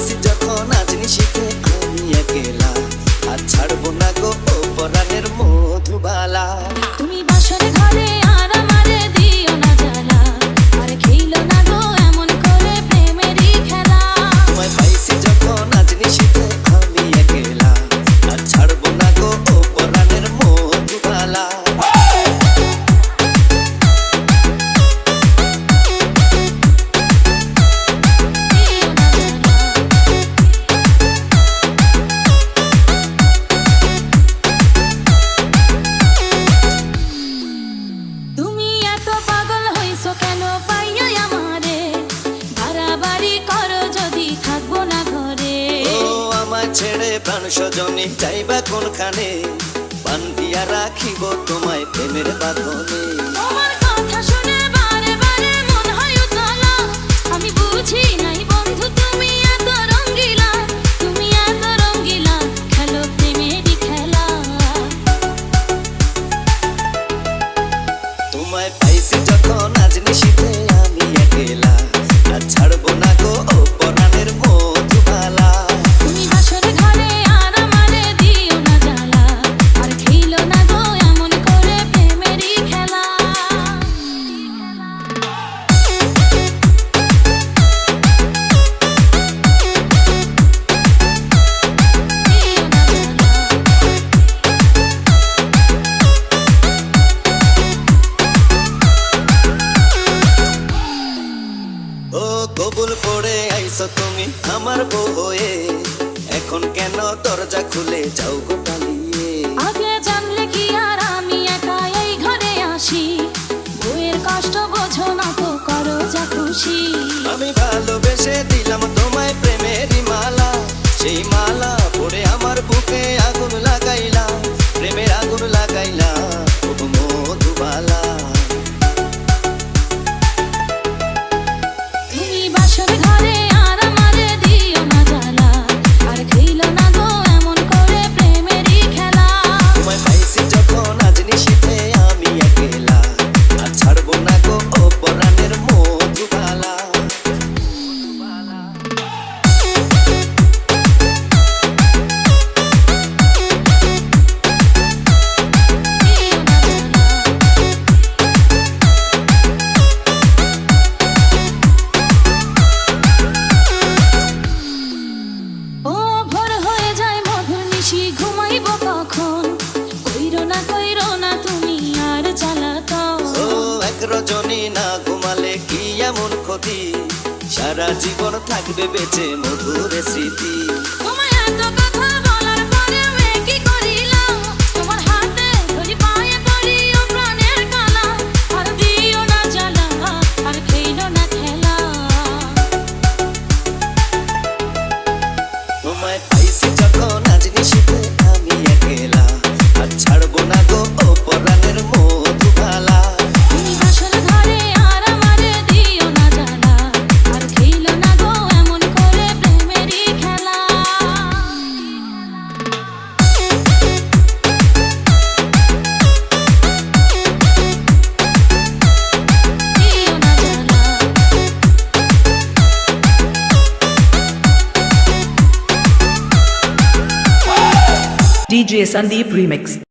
sit down. স্বজনী যাইবা কোনখানে? বান্ধিয়া রাখিব তোমায় প্রেমের বাঁধনে। এসেছ তুমি আমার বউ হয়ে এখন কেন দরজা খুলে যাও গোটা নিয়ে আগে জানলে কি আর আমি একা এই ঘরে আসি? বউয়ের কষ্ট বোঝো না তো করো যা খুশি। আমি ভালোবেসে দিই রজনী না ঘুমালে কি এমন ক্ষতি? সারা জীবন থাকবে বেঁচে মধুর স্মৃতি। DJ Sandeep remix.